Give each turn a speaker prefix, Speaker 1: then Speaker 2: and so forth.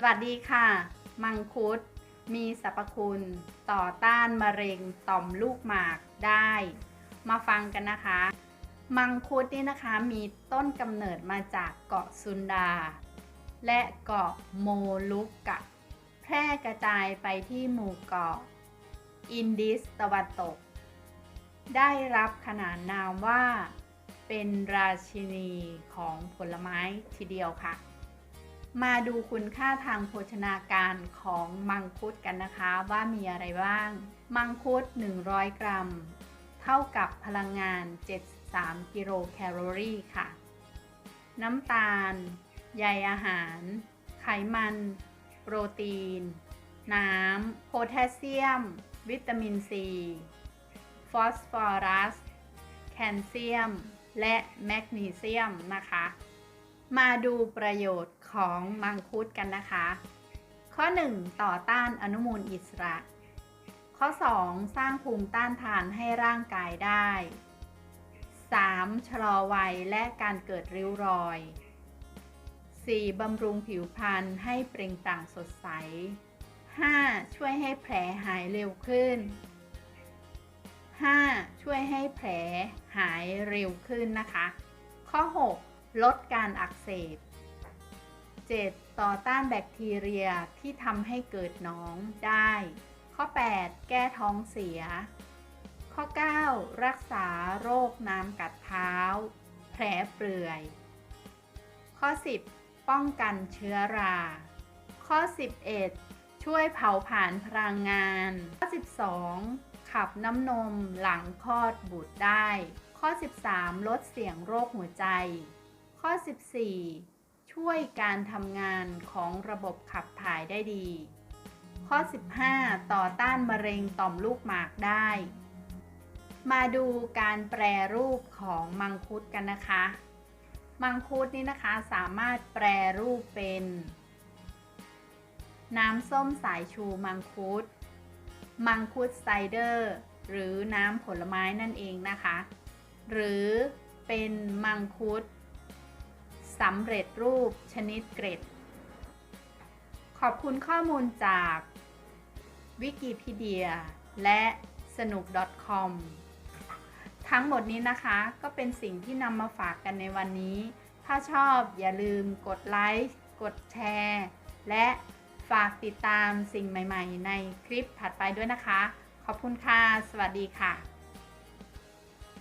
Speaker 1: สวัสดีค่ะ มังคุด มีสรรพคุณต่อต้านมะเร็งต่อมลูกหมากได้ มาฟังกันนะคะ มังคุดนี่นะคะมีต้นกำเนิดมาจากเกาะซุนดา และเกาะโมลุกกะ แพร่กระจายไปที่หมู่เกาะ อินดิสตะวันตก ได้รับขนานนามว่า เป็นราชินีของผลไม้ทีเดียวค่ะ มาดูคุณค่าทางโภชนาการของมังคุดกันนะคะว่ามีอะไรบ้าง มังคุด 100 กรัม เท่ากับพลังงาน 73 กิโลแคลอรี่ค่ะ น้ำตาล ใยอาหาร ไขมัน โปรตีน น้ำโพแทสเซียม วิตามินซี ฟอสฟอรัส แคลเซียม และแมกนีเซียมนะคะ มาดูประโยชน์ของมังคุดกันนะคะ ข้อ 1 ต่อต้านอนุมูลอิสระ ข้อ 2 สร้างภูมิต้านทานให้ร่างกายได้ 3. ชะลอวัยและการเกิดริ้วรอย 4. บำรุงผิวพรรณให้เปล่งปลั่งสดใส 5. ช่วยให้แผลหายเร็วขึ้น 5. ช่วยให้แผลหายเร็วขึ้นนะคะ ข้อ 6 ลดการอักเสบ 7. ต่อต้านแบคทีเรียที่ทำให้เกิดหนองได้ ข้อ 8 แก้ท้องเสีย ข้อ 9 รักษาโรคน้ำกัดเท้า แผลเปื่อย ข้อ 10 ป้องกันเชื้อรา ข้อ 11 ช่วยเผาผลาญพลังงาน ข้อ 12 ขับน้ำนมหลังคลอดบุตรได้ ข้อ 13 ลดเสี่ยงโรคหัวใจ ข้อ 14 ช่วยการทำงานของระบบขับถ่ายได้ดี ข้อ 15 ต่อต้านมะเร็งต่อมลูกหมากได้ มาดูการแปรรูปของมังคุดกันนะคะ มังคุดนี่นะคะสามารถแปรรูปเป็น น้ำส้มสายชูมังคุด มังคุดไซเดอร์ หรือน้ำผลไม้นั่นเองนะคะ หรือเป็นมังคุด สำเร็จรูปชนิดเกรดขอบคุณข้อมูลจากวิกิพีเดียและสนุก .com ทั้งหมดนี้นะคะก็เป็นสิ่งที่นำมาฝากกันในวันนี้ ถ้าชอบอย่าลืมกดไลค์ กดแชร์ และฝากติดตามสิ่งใหม่ ๆ ในคลิปถัดไปด้วยนะคะ ขอบคุณค่ะ สวัสดีค่ะ